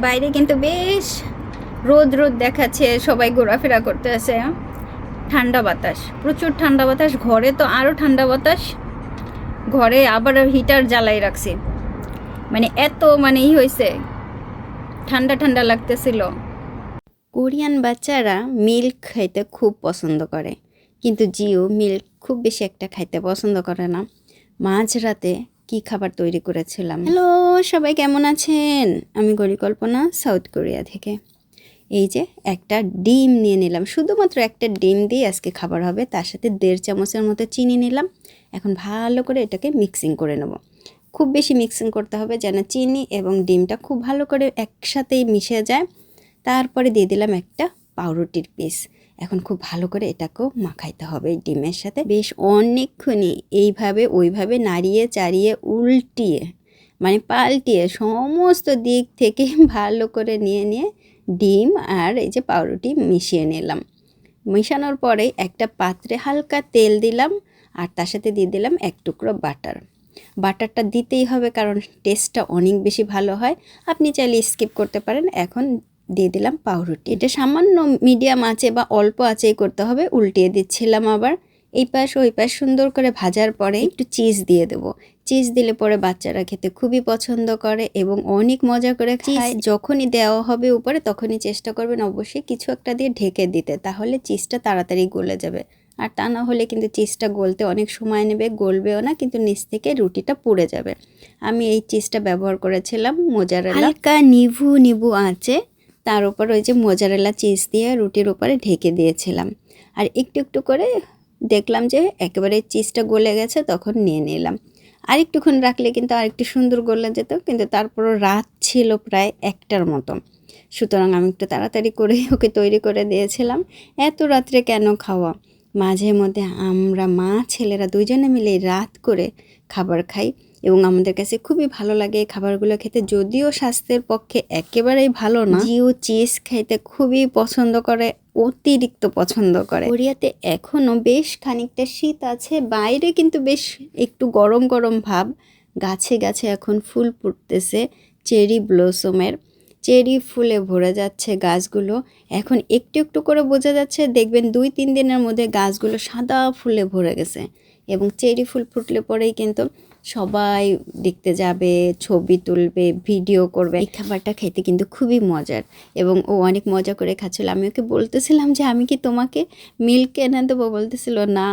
বাইরে কিন্তু বেশ রোদ রোদ দেখাচ্ছে, সবাই ঘোরাফেরা করতে আছে ঠান্ডা বাতাস, প্রচুর ঠান্ডা বাতাস, ঘরে তো আরও ঠান্ডা বাতাস। ঘরে আবার হিটার জ্বালাই রাখছি। মানে এত মানে ই হয়েছে ঠান্ডা ঠান্ডা লাগতেছিল। কোরিয়ান বাচ্চারা মিল্ক খাইতে খুব পছন্দ করে, কিন্তু জিও মিল্ক খুব বেশি একটা খাইতে পছন্দ করে না। মাঝরাতে কি খাবার তৈরি করেছিলাম? হ্যালো সবাই কেমন আছেন? আমি গরিকল্পনা সাউথ কোরিয়া থেকে। এই যে একটা ডিম নিয়ে নিলাম। শুধুমাত্র একটা ডিম দিয়ে আজকে খাবার হবে। তার সাথে দেড় চামচের মতো চিনি নিলাম। এখন ভালো করে এটাকে মিক্সিং করে নেব। খুব বেশি মিক্সিং করতে হবে যেন চিনি এবং ডিমটা খুব ভালো করে একসাথেই মিশে যায়। তারপরে দিয়ে দিলাম একটা পাউরুটির পিস এখন খুব ভালো করে এটাকেও মাখাইতে হবে ডিমের সাথে। বেশ অনেকক্ষণই এইভাবে, ওইভাবে নাড়িয়ে চাড়িয়ে উল্টিয়ে মানে পাল্টিয়ে সমস্ত দিক থেকে ভালো করে নিয়ে নিয়ে ডিম আর এই যে পাউরুটি মিশিয়ে নিলাম। মিশানোর পরে একটা পাত্রে হালকা তেল দিলাম আর তার সাথে দিয়ে দিলাম এক টুকরো বাটার। বাটারটা দিতেই হবে কারণ টেস্টটা অনেক বেশি ভালো হয়। আপনি চাইলে স্কিপ করতে পারেন। এখন দিয়ে দিলাম পাউরুটি। এটা সামান্য মিডিয়াম আঁচে বা অল্প আঁচেই করতে হবে উল্টিয়ে দিচ্ছিলাম আবার। এই পাশ ওই পাশ সুন্দর করে ভাজার পরে একটু চিজ দিয়ে দেবো। চিজ দিলে পরে বাচ্চারা খেতে খুবই পছন্দ করে এবং অনেক মজা করে খায়। যখনই দেওয়া হবে উপরে তখনই চেষ্টা করবেন অবশ্যই কিছু একটা দিয়ে ঢেকে দিতে তাহলে চিজটা তাড়াতাড়ি গলে যাবে। আর তা না হলে কিন্তু চিজটা গলতে অনেক সময় নেবে গলবেও না কিন্তু নিচ থেকে রুটিটা পুড়ে যাবে। আমি এই চিজটা ব্যবহার করেছিলাম মোজারেলা। হালকা নিভু নিভু আঁচে তার উপর ওই যে মোজারেলা চিজ দিয়ে রুটির উপরে ঢেকে দিয়েছিলাম। আর একটু একটু করে দেখলাম যে একেবারে চিজটা গলে গেছে, তখন নিয়ে নিলাম। আর একটুক্ষণ রাখলে কিন্তু আর একটু সুন্দর গলে যেত, কিন্তু তারপরও রাত ছিল প্রায় একটার মতো সুতরাং আমি একটু তাড়াতাড়ি করে ওকে তৈরি করে দিয়েছিলাম। এত রাত্রে কেন খাওয়া? মাঝে মধ্যে আমরা মা ছেলেরা দুইজনে মিলে রাত করে খাবার খাই। এবং আমাদের কাছে খুবই ভালো লাগে এই খাবারগুলো খেতে। যদিও স্বাস্থ্যের পক্ষে একেবারেই ভালো না, জিও চিজ খাইতে খুবই পছন্দ করে, অতিরিক্ত পছন্দ করে। কোরিয়াতে এখনও বেশ খানিকটা শীত আছে, বাইরে কিন্তু বেশ একটু গরম গরম ভাব। গাছে গাছে এখন ফুল ফুটতেছে, চেরি ব্লসমের। চেরি ফুলে ভরে যাচ্ছে গাছগুলো। এখন একটু একটু করে বোঝা যাচ্ছে, দেখবেন দুই তিন দিনের মধ্যে গাছগুলো সাদা ফুলে ভরে গেছে। এবং চেরি ফুল ফুটলে পরেই কিন্তু সবাই দেখতে যাবে, ছবি তুলবে, ভিডিও করবে। এই খাবারটা খেতে কিন্তু খুবই মজার এবং ও অনেক মজা করে খাচ্ছিল। আমি ওকে বলতেছিলাম যে, আমি কি তোমাকে মিল্ক এনে দেবো? বলতেছিল, না,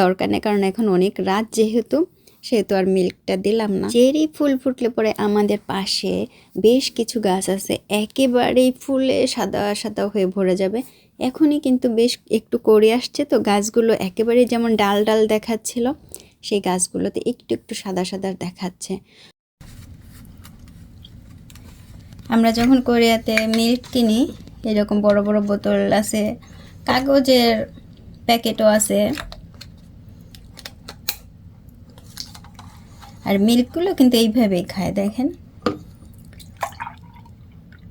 দরকার নেই, কারণ এখন অনেক রাত যেহেতু, সেহেতু আর মিল্কটা দিলাম না। চেরি ফুল ফুটলে পরে আমাদের পাশে বেশ কিছু গাছ আছে, একেবারেই ফুলে সাদা সাদা হয়ে ভরে যাবে। এখনই কিন্তু বেশ একটু করে আসছে তো, গাছগুলো একেবারেই যেমন ডাল ডাল দেখাচ্ছিল। সেই গাছগুলোতে একটু একটু সাদা সাদা দেখাচ্ছে। আমরা যখন কোরিয়াতে মিল্ক কিনি, এরকম বড় বড় বোতল আছে, কাগজের প্যাকেটও আছে। আর মিল্কগুলো কিন্তু এইভাবেই খায়, দেখেন।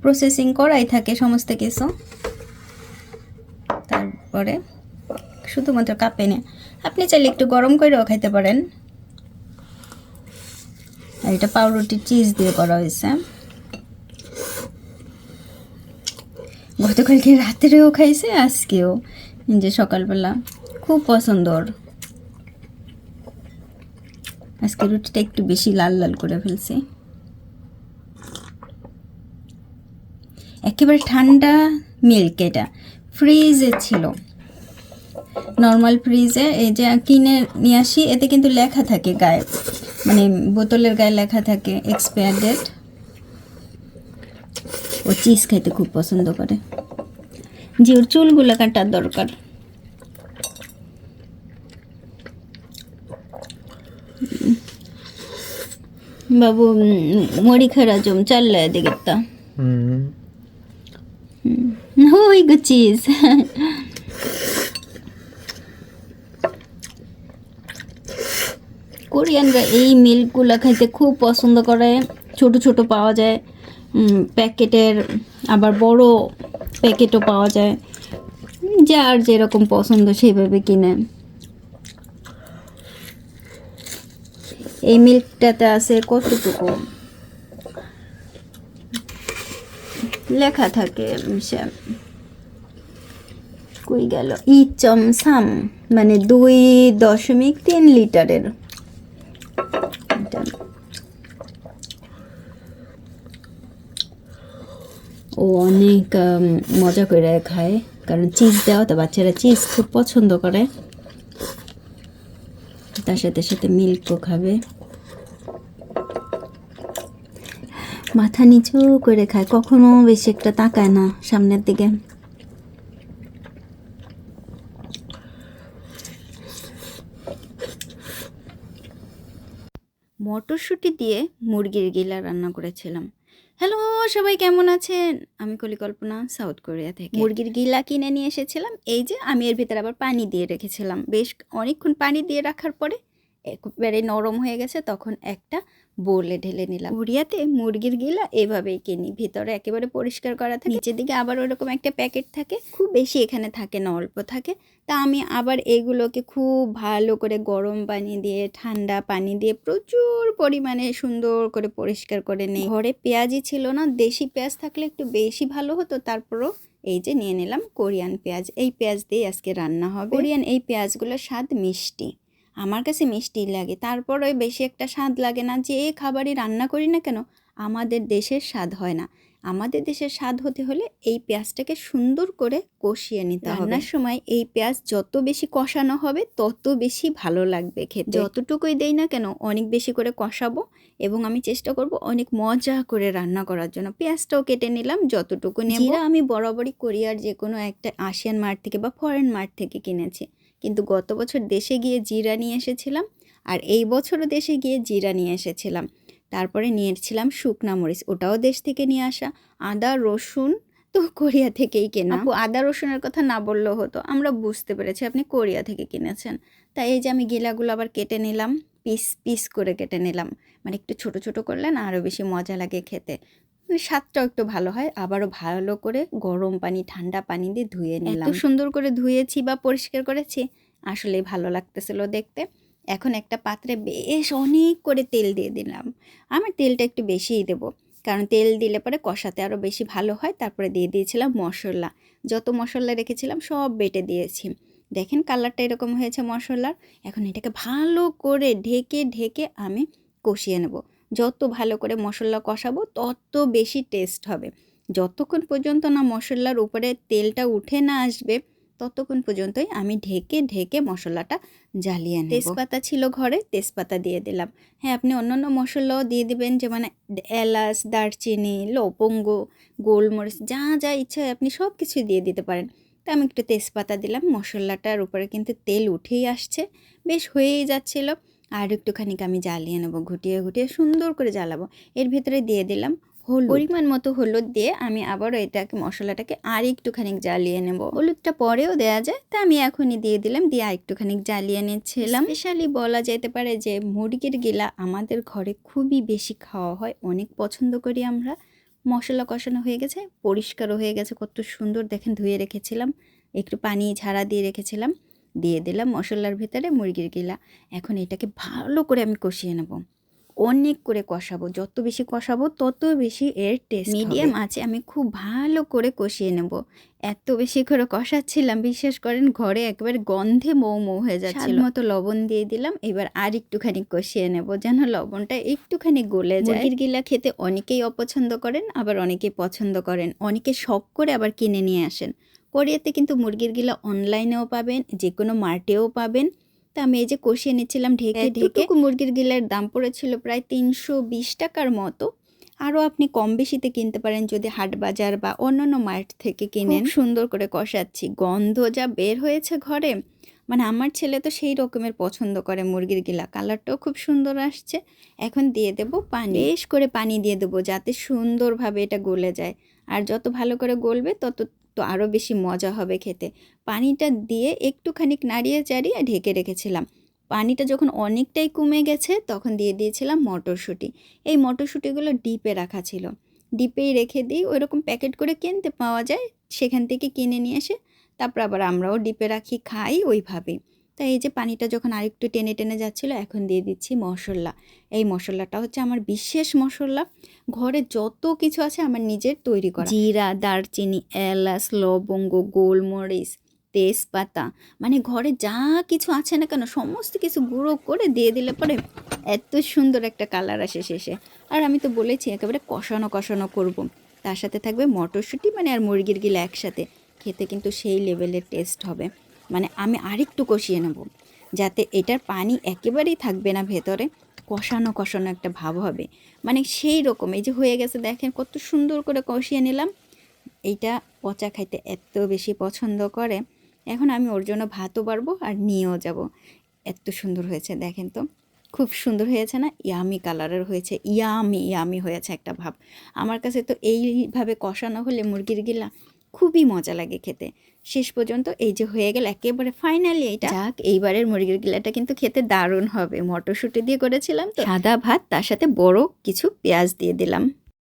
প্রসেসিং করাই থাকে সমস্ত কিছু। তারপরে শুধুমাত্র কাপে না আপনি চাইলে একটু গরম করেও খাইতে পারেন। আর এটা পাউরুটি চিজ দিয়ে করা হয়েছে। গতকালকে রাত্রেও খাইছে, আজকেও। যে সকালবেলা, খুব পছন্দ ওর। আজকে রুটিটা একটু বেশি লাল লাল করে ফেলছি। একেবারে ঠান্ডা মিল্ক এটা। ফ্রিজে ছিল। নর্মাল ফ্রিজে এই যে কিনে নিয়ে আসি এতে কিন্তু লেখা থাকে গায়ে। মানে বোতলের গায়ে লেখা থাকে এক্সপায়ার ডেট ও চিজ খাইতে খুব পছন্দ করে। যে ওর চুলগুলো কাটার দরকার। বাবু মুড়ি খেরা জম চাল্লা এদিকে তা। ওই গো চিজ কোরিয়ানরা এই মিল্কগুলো খাইতে খুব পছন্দ করে। ছোট ছোট পাওয়া যায়। প্যাকেটের আবার বড় প্যাকেটও পাওয়া যায়। যার যেরকম পছন্দ সেইভাবে কিনে। এই মিল্কটাতে আছে কতটুকু? লেখা থাকে কই গেল? ই চমসাম মানে দুই দশমিক তিন লিটারের। ও অনেক মজা করে খায়। কারণ চিজ দেওয়া তো বাচ্চারা চিজ খুব পছন্দ করে। তার সাথে সাথে মিল্কও খাবে। মাথা নিচু করে খায়, কখনো বেশি একটা তাকায় না সামনের দিকে। মটরশুঁটি দিয়ে মুরগির গিলা রান্না করেছিলাম। হ্যালো, সবাই কেমন আছেন? আমি কলিকল্পনা, সাউথ কোরিয়া থেকে। মুরগির গিলা কিনে নিয়ে এসেছিলাম। এই যে, আমি এর ভিতরে আবার পানি দিয়ে রেখেছিলাম। বেশ অনেকক্ষণ পানি দিয়ে রাখার পরে একবারে নরম হয়ে গেছে তখন একটা বোলে ঢেলে নিলাম। কোরিয়াতে মুরগির গিলা এভাবেই কিনি ভিতরে একেবারে পরিষ্কার করা থাকে নিচের দিকে আবার ওরকম একটা প্যাকেট থাকে। খুব বেশি এখানে থাকে না অল্প থাকে। তা আমি আবার এগুলোকে খুব ভালো করে গরম পানি দিয়ে ঠান্ডা পানি দিয়ে প্রচুর পরিমাণে সুন্দর করে পরিষ্কার করে নেই। ঘরে পেঁয়াজই ছিল না দেশি পেঁয়াজ থাকলে একটু বেশি ভালো হতো তারপরও এই যে নিয়ে নিলাম কোরিয়ান পেঁয়াজ। এই পেঁয়াজ দিয়ে আজকে রান্না হবে। কোরিয়ান এই পেঁয়াজগুলোর স্বাদ মিষ্টি। আমার কাছে মিষ্টি লাগে তারপরে বেশি একটা স্বাদ লাগে না যে খাবারই রান্না করি না কেন? আমাদের দেশের স্বাদ হয় না। আমাদের দেশের স্বাদ হতে হলে এই পেঁয়াজটাকে সুন্দর করে কষিয়ে নিতে হবে। রান্নার সময় এই পেঁয়াজ যত বেশি কষানো হবে তত বেশি ভালো লাগবে খেতে। যতটুকুই দেই না কেন অনেক বেশি করে কষাবো এবং আমি চেষ্টা করব অনেক মজা করে রান্না করার জন্য। পেঁয়াজটাও কেটে নিলাম যতটুকু নেব। আমি বরাবরই কোরিয়ার যে কোনো একটা আসিয়ান মার্ট থেকে বা ফরেন মার্ট থেকে কিনেছি। কিন্তু গত বছর দেশে গিয়ে জিরা নিয়ে এসেছিলাম আর এই বছরও দেশে গিয়ে জিরা নিয়ে এসেছিলাম। তারপরে নিয়েছিলাম শুকনা মরিচ, ওটাও দেশ থেকে নিয়ে আসা। আদা, রসুন তো কোরিয়া থেকেই কেনা। আপু, আদা, রসুনের কথা না বললেও হতো, আমরা বুঝতে পেরেছি আপনি কোরিয়া থেকে কিনেছেন। তাই এই যে আমি গিলাগুলো আবার কেটে নিলাম, পিস পিস করে কেটে নিলাম। মানে একটু ছোট ছোট করলে না আরও বেশি মজা লাগে খেতে। মানে স্বাদটাও একটু ভালো হয়। আবারও ভালো করে গরম পানি ঠান্ডা পানি দিয়ে ধুয়ে নিলাম। এত সুন্দর করে ধুয়েছি বা পরিষ্কার করেছি আসলে ভালো লাগতেছিল দেখতে। এখন একটা পাত্রে বেশ অনেক করে তেল দিয়ে দিলাম। আমার তেলটা একটু বেশিই দেবো কারণ তেল দিলে পরে কষাতে আরও বেশি ভালো হয়। তারপরে দিয়ে দিয়েছিলাম মশলা। যত মশলা রেখেছিলাম সব বেটে দিয়েছি। দেখেন কালারটা এরকম হয়েছে মশলার। এখন এটাকে ভালো করে ঢেকে ঢেকে আমি কষিয়ে নেব। যত ভালো করে মশলা কষাবো, তত বেশি টেস্ট হবে। যতক্ষণ পর্যন্ত না মশলার উপরে তেলটা উঠে না আসবে, ততক্ষণ পর্যন্তই আমি ঢেকে ঢেকে মশলাটা জ্বালিয়ে নেব। তেজপাতা ছিল ঘরে, তেজপাতা দিয়ে দিলাম। হ্যাঁ আপনি অন্যান্য মশলাও দিয়ে দিবেন যেমন এলাচ, দারচিনি, লবঙ্গ, গোলমরিচ, যা যা ইচ্ছা আপনি সব কিছু দিয়ে দিতে পারেন। তা আমি একটু তেজপাতা দিলাম, মশলাটার উপরে কিন্তু তেল উঠেই আসছে। বেশ হয়েই যাচ্ছিল। আর একটুখানি আমি জ্বালিয়ে নেব, ঘুটিয়ে ঘুটিয়ে সুন্দর করে জ্বালাবো। এর ভেতরে দিয়ে দিলাম হলুদ। পরিমাণ মতো হলুদ দিয়ে আমি আবারও এটাকে, মশলাটাকে আর একটুখানি জ্বালিয়ে নেব। হলুদটা পরেও দেওয়া যায়, তা আমি এখনই দিয়ে দিলাম, দিয়ে আর একটুখানি জ্বালিয়ে নিচ্ছিলাম। স্পেশালি বলা যেতে পারে যে মুরগির গিলা আমাদের ঘরে খুবই বেশি খাওয়া হয়, অনেক পছন্দ করি আমরা। মশলা কষানো হয়ে গেছে, পরিষ্কারও হয়ে গেছে, কত সুন্দর দেখেন ধুয়ে রেখেছিলাম, একটু পানি ঝাড়া দিয়ে রেখেছিলাম। দিয়ে দিলাম মশলার ভিতরে মুরগির গিলা। এখন এটাকে ভালো করে আমি কষিয়ে নেব। অনেক করে কষাবো। যত বেশি কষাবো তত বেশি এর টেস্ট মিডিয়াম আছে আমি খুব ভালো করে কষিয়ে নেব। এত বেশি করে কষাচ্ছিলাম বিশ্বাস করেন ঘরে একবার গন্ধে মৌ মৌ হয়ে যাচ্ছিল। মতো লবণ দিয়ে দিলাম এবার আর একটুখানি কষিয়ে নেব যেন লবণটা একটুখানি গলে যায়। মুরগির গিলা খেতে অনেকেই অপছন্দ করেন আবার অনেকেই পছন্দ করেন। অনেকে শখ করে আবার কিনে নিয়ে আসেন। কোরিয়াতে কিন্তু মুরগির গিলা অনলাইনেও পাবেন যে কোনো মার্টেও পাবেন। তা আমি এই যে কষিয়ে নিচ্ছিলাম ঢেকে ঢেকে মুরগির গিলের দাম পড়েছিল প্রায় তিনশো বিশ টাকার মতো। আরও আপনি কম বেশিতে কিনতে পারেন যদি হাট বাজার বা অন্যান্য মার্ট থেকে কিনেন। সুন্দর করে কষাচ্ছি গন্ধ যা বের হয়েছে ঘরে। মানে আমার ছেলে তো সেই রকমের পছন্দ করে মুরগির গিলা কালারটাও খুব সুন্দর আসছে। এখন দিয়ে দেব পানি। বেশ করে পানি দিয়ে দেবো যাতে সুন্দরভাবে এটা গলে যায়। আর যত ভালো করে গলবে তত তো আরও বেশি মজা হবে খেতে। পানিটা দিয়ে একটুখানি নাড়িয়ে চাড়িয়ে ঢেকে রেখেছিলাম। পানিটা যখন অনেকটাই কমে গেছে, তখন দিয়ে দিয়েছিলাম মটরশুঁটি। এই মটরশুঁটিগুলো ডিপে রাখা ছিল। ডিপেই রেখে দিই ওই রকম প্যাকেট করে কিনতে পাওয়া যায়, সেখান থেকে কিনে নিয়ে এসে তারপর আবার আমরাও ডিপে রাখি, খাই ওইভাবেই। তাই এই যে পানিটা যখন আরেকটু টেনে টেনে যাচ্ছিল, এখন দিয়ে দিচ্ছি মশলা। এই মশলাটা হচ্ছে আমার বিশেষ মশলা। ঘরে যত কিছু আছে আমার নিজের তৈরি করা। জিরা, দারচিনি, এলাচ, লবঙ্গ, গোলমরিচ, তেজপাতা মানে ঘরে যা কিছু আছে না কেন, সমস্ত কিছু গুঁড়ো করে দিয়ে দিলে পরে এত সুন্দর একটা কালার আসে শেষে। আর আমি তো বলেছি, একেবারে কষানো কষানো করব। তার সাথে থাকবে মটরশুঁটি মানে আর মুরগির গিলা একসাথে। খেতে কিন্তু সেই লেভেলের টেস্ট হবে। মানে আমি আরেকটু কষিয়ে নেব, যাতে এটার পানি একেবারেই থাকবে না ভেতরে, কষানো কষানো একটা ভাব হবে। মানে সেই রকম, এই যে হয়ে গেছে দেখেন কত সুন্দর করে কষিয়ে নিলাম। এইটা পচা খাইতে এত বেশি পছন্দ করে। এখন আমি ওর জন্য ভাতও পারব আর নিয়েও যাব। এত সুন্দর হয়েছে দেখেন তো। খুব সুন্দর হয়েছে না? ইয়ামি কালারের হয়েছে, ইয়ামি ইয়ামি হয়েছে একটা ভাব। আমার কাছে তো এইভাবে কষানো হলে মুরগির গিলা খুবই মজা লাগে খেতে। শেষ পর্যন্ত এই যে হয়ে গেল একেবারে ফাইনালি এইটা যাক এইবারের মুরগির গিলাটা কিন্তু খেতে দারুণ হবে। মটরশুঁটি দিয়ে করেছিলাম তো। সাদা ভাত তার সাথে বড় কিছু পেঁয়াজ দিয়ে দিলাম।